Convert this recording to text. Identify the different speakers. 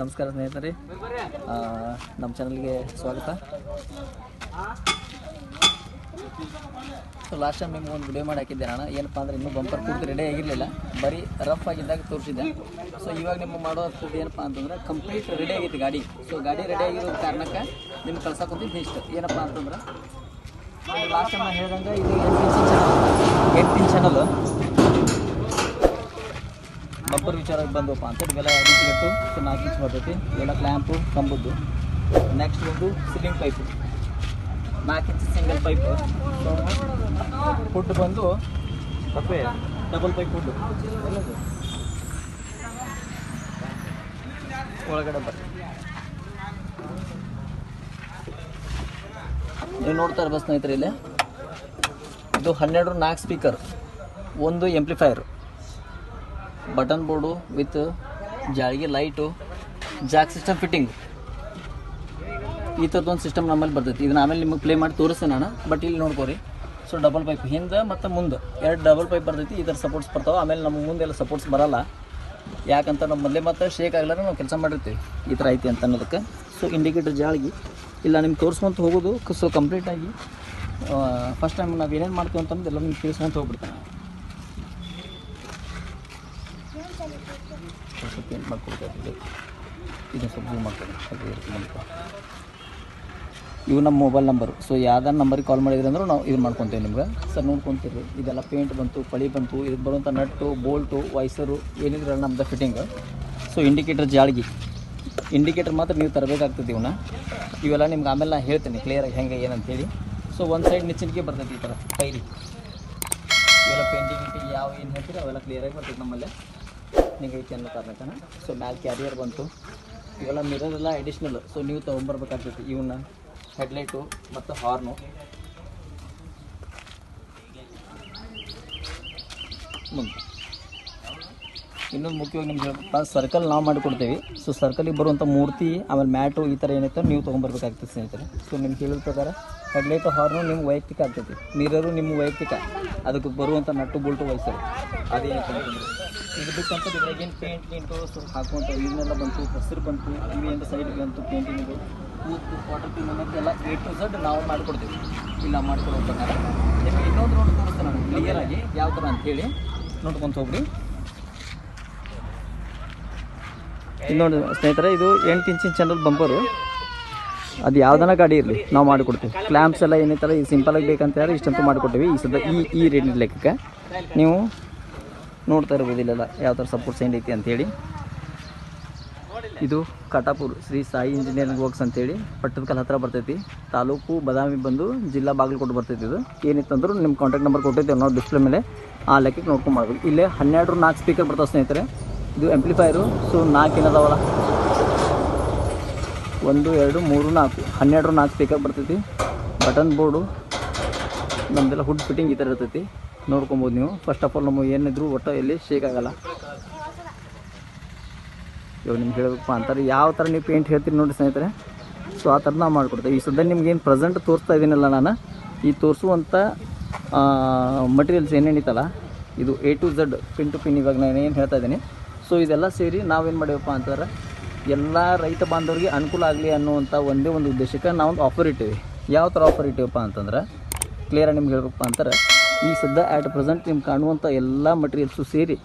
Speaker 1: ನಮಸ್ಕಾರ ಸ್ನೇಹಿತರೆ. ನಮ್ಮ ಚಾನಲ್ಗೆ ಸ್ವಾಗತ. ಸೊ ಲಾಸ್ಟ್ ಟೈಮ್ ನಿಮ್ಗೆ ಒಂದು ವಿಡಿಯೋ ಮಾಡಿ ಹಾಕಿದ್ದೆ ನಾನು. ಏನಪ್ಪ ಅಂದರೆ ಇನ್ನೂ ಬಂಪರ್ ಪೂರ್ತಿ ರೆಡಿ ಆಗಿರಲಿಲ್ಲ. ಬರೀ ರಫ್ ಆಗಿದ್ದಾಗ ತೋರಿಸಿದ್ದೆ. ಸೊ ಇವಾಗ ನಿಮ್ಮ ಮಾಡೋ ಏನಪ್ಪ ಅಂತಂದ್ರೆ ಕಂಪ್ಲೀಟ್ ರೆಡಿ ಆಗಿತ್ತು ಗಾಡಿ. ಸೊ ಗಾಡಿ ರೆಡಿ ಆಗಿರೋ ಕಾರಣಕ್ಕೆ ನಿಮ್ಗೆ ಕಳ್ಸಕ್ಕೆ ಇಷ್ಟು ಏನಪ್ಪ ಅಂತಂದ್ರೆ ಲಾಸ್ಟ್ ಟೈಮ್ ನಾನು ಹೇಳ್ದಂಗೆ ಇದು ಎಂಟು ಇಂಚ್ ಚಾನಲ್ ಬಂಪರ್ ವಿಚಾರಕ್ಕೆ ಬಂದವಪ್ಪ ಅಂತ ಇವೆಲ್ಲ ರೀತಿಗಟ್ಟು ಸೊ ನಾಲ್ಕು ಇಂಚ್ ಬರ್ತೈತಿ. ಇವೆಲ್ಲ ಕ್ಲ್ಯಾಂಪು ಕಂಬದ್ದು. ನೆಕ್ಸ್ಟ್ ಒಂದು ಸಿಲಿಂಗ್ ಪೈಪು ನಾಲ್ಕು ಇಂಚ್ ಸಿಂಗಲ್ ಪೈಪು ಫುಡ್ ಬಂದು ಡಬಲ್ ಪೈಪ್ ಫುಡ್ ಒಳಗಡೆ ಬರ್ರಿ. ನೀವು ನೋಡ್ತಾ ಬಸ್ ಸ್ನೇಹಿತರೆ ಇಲ್ಲಿ. ಇದು ಹನ್ನೆರಡು ನಾಲ್ಕು ಸ್ಪೀಕರ್ ಒಂದು ಎಂಪ್ಲಿಫೈಯರ್ ಬಟನ್ ಬೋರ್ಡು ವಿತ್ ಜಾಳಿಗೆ ಲೈಟು, ಜಾಕ್ ಸಿಸ್ಟಮ್ ಫಿಟ್ಟಿಂಗ್. ಈ ಥರದೊಂದು ಸಿಸ್ಟಮ್ ನಮ್ಮಲ್ಲಿ ಬರ್ತೈತಿ. ಇದನ್ನ ಆಮೇಲೆ ನಿಮಗೆ ಪ್ಲೇ ಮಾಡಿ ತೋರಿಸ್ತೇನೆ ನಾನು ಬಟ್ ಇಲ್ಲಿ ನೋಡ್ಕೋರಿ. ಸೊ ಡಬಲ್ ಪೈಪ್ ಹಿಂದೆ ಮತ್ತು ಮುಂದೆ. ಎರಡು ಡಬಲ್ ಪೈಪ್ ಬರ್ತೈತಿ ಇದರ ಸಪೋರ್ಟ್ಸ್ ಬರ್ತಾವೆ. ಆಮೇಲೆ ನಮ್ಮ ಮುಂದೆಲ್ಲ ಸಪೋರ್ಟ್ಸ್ ಬರಲ್ಲ. ಯಾಕಂತ ನಾವು ಮೊದಲೇ ಮತ್ತೆ ಶೇಕ್ ಆಗ್ಲಾರ ನಾವು ಕೆಲಸ ಮಾಡಿರ್ತೀವಿ. ಈ ಥರ ಐತಿ ಅಂತ ಅನ್ನೋದಕ್ಕೆ. ಸೊ ಇಂಡಿಕೇಟರ್ ಜಾಳಿಗೆ. ಇಲ್ಲ, ನಿಮ್ಗೆ ತೋರಿಸ್ಕೊಂತ ಹೋಗೋದು ಸೊ ಕಂಪ್ಲೀಟಾಗಿ ಫಸ್ಟ್ ಟೈಮ್ ನಾವು ಏನೇನು ಮಾಡ್ತೀವಿ ಅಂತಂದು ಎಲ್ಲ ನಿಮ್ಗೆ ತಿಳಿಸ್ಕೊಂತ ಹೋಗ್ಬಿಡ್ತೇನೆ. ಸ್ವಲ್ಪ ಸ್ವಲ್ಪ ಜೂಮ್ ಮಾಡ್ಕೊಂಡು ಇವು ನಮ್ಮ ಮೊಬೈಲ್ ನಂಬರು ಸೊ ಯಾವ್ದಾರ ನಂಬರಿಗೆ ಕಾಲ್ ಮಾಡಿದ್ರೆ ಅಂದ್ರೆ ನಾವು ಇದು ಮಾಡ್ಕೊತೀವಿ ನಿಮ್ಗೆ. ಸರ್ ನೋಡ್ಕೊತೀರಿ. ಇದೆಲ್ಲ ಪೇಂಟ್ ಬಂತು, ಪಳಿ ಬಂತು ಇದಕ್ಕೆ ಬರುವಂಥ ನಟ್ಟು ಬೋಲ್ಟು ವೈಸರು ಏನಿದ್ರೆ ನಮ್ಮದು ಫಿಟ್ಟಿಂಗ್ ಸೊ ಇಂಡಿಕೇಟರ್ ಜಾಳ್ಗಿ. ಇಂಡಿಕೇಟರ್ ಮಾತ್ರ ನೀವು ತರಬೇಕಾಗ್ತದೆ ಇವನ್ನ ಇವೆಲ್ಲ ನಿಮ್ಗೆ ಆಮೇಲೆ ನಾನು ಹೇಳ್ತೀನಿ ಕ್ಲಿಯರಾಗಿ ಹೆಂಗೆ ಏನಂತೇಳಿ ಸೊ ಒಂದು ಸೈಡ್ ನಿಚ್ಚಿನಿಕೆ ಬರ್ತೈತಿ ಈ ಥರ ಟೈರಿ ಇವೆಲ್ಲ ಪೇಂಟಿಂಗ್ ಯಾವ ಏನು ಹೇಳ್ತೀರಿ ಅವೆಲ್ಲ ಕ್ಲಿಯರಾಗಿ ಬರ್ತೈತೆ ನಮ್ಮಲ್ಲೇ. ನಿಂಗೈತಿ ಅನ್ನೋ ಕಾರಣಕ್ಕನ ಸೊ ಮ್ಯಾಲೆ ಕ್ಯಾರಿಯರ್ ಬಂತು. ಇವೆಲ್ಲ ಮಿರರ್ ಎಲ್ಲ ಅಡಿಷ್ನಲ್ ಸೊ ನೀವು ತೊಗೊಂಬರ್ಬೇಕಾಗ್ತೈತಿ ಇವನ್ನ ಹೆಡ್ಲೈಟು ಮತ್ತು ಹಾರ್ನು ಮುಂದೆ ಇನ್ನೊಂದು ಮುಖ್ಯವಾಗಿ ನಿಮ್ಗೆ ಸರ್ಕಲ್ ನಾವು ಮಾಡಿಕೊಡ್ತೀವಿ. ಸೊ ಸರ್ಕಲಿಗೆ ಬರುವಂಥ ಮೂರ್ತಿ, ಆಮೇಲೆ ಮ್ಯಾಟು ಈ ಥರ ಏನೈತೆ ನೀವು ತೊಗೊಂಬರ್ಬೇಕಾಗ್ತದೆ ಸ್ನೇಹಿತರೆ. ಸೊ ನಿಮ್ಗೆ ಹೇಳಿದ ಪ್ರಕಾರ ಹೆಡ್ಲೈಟು ಹಾರ್ನು ನಿಮ್ಮ ವೈಯಕ್ತಿಕ ಆಗ್ತೈತಿ. ಮಿರರು ನಿಮ್ಮ ವೈಯಕ್ತಿಕ. ಅದಕ್ಕೆ ಬರುವಂಥ ನಟ್ಟು ಬುಲ್ಟು ವಯಸ್ಸರು ಅದೇನೈತೆ ಅಂತಂದ್ರೆ ಇದು ಬಿಟ್ಟಂತ ಇದ್ರಾಗ ಪೇಂಟ್ ಗಿಂಟು ಸ್ವಲ್ಪ ಹಾಕೊಂತ ಇದನ್ನೆಲ್ಲ ಬಂತು, ಹಸಿರು ಬಂತು ಇವೇನು ಸೈಡ್ ಬಂತು ಪೇಂಟಿಂಗು ಕೂತು ವಾಟರ್ ಕ್ಲೀನ್ ಅನ್ನೋದೆಲ್ಲ ಎ ಟು ಝಡ್ ನಾವು ಮಾಡಿಕೊಡ್ತೀವಿ. ಇಲ್ಲ ಮಾಡ್ಕೊಡೋ ಪ್ರಕಾರ. ನಿಮಗೆ ಇನ್ನೊಂದು ನೋಡಿ ತೋರಿಸ್ತೇನೆ ನಾನು ಕ್ಲಿಯರಾಗಿ ಯಾವ ಥರ ಅಂಥೇಳಿ ನೋಡ್ಕೊಂತ ಹೋಗ್ರಿ ನೋಡಿ ಸ್ನೇಹಿತರೆ, ಇದು ಎಂಟು ಇಂಚಿನ ಚಾನಲ್ ಬಂಪರು ಅದು ಯಾವ್ದನ ಗಾಡಿ ಇರಲಿ, ನಾವು ಮಾಡಿಕೊಡ್ತೀವಿ. ಕ್ಲ್ಯಾಂಪ್ಸ್ ಎಲ್ಲ ಈ ಸಿಂಪಲಾಗಿ ಬೇಕಂತ ಹೇಳಿದ್ರೆ ಇಷ್ಟಂತೂ ಮಾಡಿಕೊಡ್ತೀವಿ ಈ ಸದ ಈ ಈ ರೇಟ್ ಲೆಕ್ಕಕ್ಕೆ. ನೀವು ನೋಡ್ತಾ ಇರ್ಬೋದು ಇಲ್ಲೆಲ್ಲ ಯಾವ ಥರ ಸಪೋರ್ಟ್ ಸೈಂಡ್ ಐತಿ ಅಂತೇಳಿ. ಇದು ಕಟಾಪುರ್ ಶ್ರೀ ಸಾಯಿ ಇಂಜಿನಿಯರಿಂಗ್ ವರ್ಕ್ಸ್ ಅಂತೇಳಿ, ಪಟ್ಟದಕಲ್ ಹತ್ರ ಬರ್ತೈತಿ. ತಾಲೂಕು ಬದಾಮಿ ಬಂದು ಜಿಲ್ಲಾ ಬಾಗಲಕೋಟೆ ಬರ್ತೈತಿ ಇದು. ಏನಿತ್ತಂದ್ರೂ ನಿಮ್ಮ ಕಾಂಟ್ಯಾಕ್ಟ್ ನಂಬರ್ ಕೊಟ್ಟಿದ್ದೇವೆ ನಾವು ಡಿಸ್ಪ್ಲೇ ಮೇಲೆ. ಆ ಲೆಕ್ಕಕ್ಕೆ ನೋಡ್ಕೊಂಡು ಮಾಡ್ಬೇಕು ಇಲ್ಲೇ ಹನ್ನೆರಡು ನಾಲ್ಕು ಸ್ಪೀಕರ್ ಬರ್ತಾವೆ ಸ್ನೇಹಿತರೆ. ಇದು ಎಂಪ್ಲಿಫೈರು ಸೊ ನಾಲ್ಕು ಏನದಾವಲ್ಲ? ಒಂದು, ಎರಡು, ಮೂರು, ನಾಲ್ಕು. ಹನ್ನೆರಡು ನಾಲ್ಕು ಸ್ಪೀಕರ್ ಬರ್ತೈತಿ. ಬಟನ್ ಬೋರ್ಡು ನಮ್ಮದೆಲ್ಲ ಹುಡ್ ಫಿಟ್ಟಿಂಗ್ ಈ ಥರ ಇರ್ತೈತಿ. ನೋಡ್ಕೊಬೋದು ನೀವು. ಫಸ್ಟ್ ಆಫ್ ಆಲ್ ನಮ್ಮ ಏನಿದ್ರು ಒಟ್ಟು ಎಲ್ಲಿ ಶೇಕ್ ಆಗಲ್ಲ. ಇವಾಗ ನಿಮ್ಗೆ ಹೇಳಬೇಕಪ್ಪ ಅಂತಾರೆ, ಯಾವ ಥರ ನೀವು ಪೇಂಟ್ ಹೇಳ್ತೀರಿ ನೋಡಿ ಸ್ನೇಹಿತರೆ. ಸೊ ಆ ಥರ ನಾವು ಮಾಡಿಕೊಡ್ತೇವೆ. ಈ ಸದ್ಯ ನಿಮ್ಗೆ ಏನು ಪ್ರೆಸೆಂಟ್ ತೋರಿಸ್ತಾ ಇದ್ದೀನಲ್ಲ ನಾನು, ಈ ತೋರಿಸುವಂಥ ಮಟೀರಿಯಲ್ಸ್ ಏನೇನಿತ್ತಲ್ಲ, ಇದು A to Z pin to pin ಇವಾಗ ನಾನು ಏನು ಹೇಳ್ತಾ ಇದ್ದೀನಿ. ಸೊ ಇದೆಲ್ಲ ಸೇರಿ ನಾವೇನು ಮಾಡೀವಪ್ಪ ಅಂತಂದ್ರೆ ಎಲ್ಲ ರೈತ ಬಾಂಧವರಿಗೆ ಅನುಕೂಲ ಆಗಲಿ ಅನ್ನುವಂಥ ಒಂದೇ ಒಂದು ಉದ್ದೇಶಕ್ಕೆ ನಾವೊಂದು ಆಫರ್ ಇಟ್ಟೀವಿ. ಯಾವ ಥರ ಆಫರ್ ಇಟ್ಟಿವಪ್ಪ ಅಂತಂದ್ರೆ ಕ್ಲಿಯರಾಗಿ ನಿಮ್ಗೆ ಹೇಳ್ಬೇಕಪ್ಪ ಅಂತಾರೆ ಈ ಸದ್ಯ ಆ್ಯಟ್ ಪ್ರೆಸೆಂಟ್ ನಿಮ್ಗೆ ಕಾಣುವಂಥ ಎಲ್ಲ ಮಟೀರಿಯಲ್ಸು ಸೇರಿ